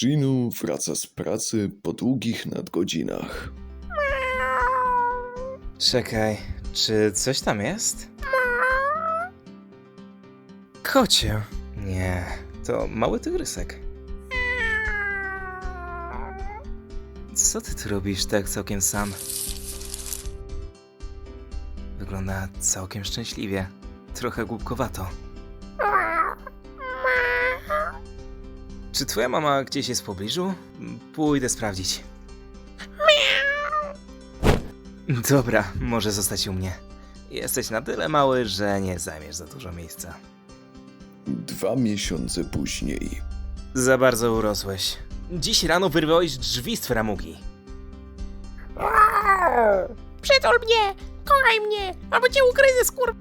Ginu wraca z pracy po długich nadgodzinach. Czekaj, czy coś tam jest? Kocie. Nie, to mały tygrysek. Co ty tu robisz tak całkiem sam? Wygląda całkiem szczęśliwie. Trochę głupkowato. Czy twoja mama gdzieś jest w pobliżu? Pójdę sprawdzić. Dobra, może zostać u mnie. Jesteś na tyle mały, że nie zajmiesz za dużo miejsca. Dwa miesiące później. Za bardzo urosłeś. Dziś rano wyrwałeś drzwi z framugi. Przytul mnie! Kochaj mnie! Albo cię ukryzę, skur...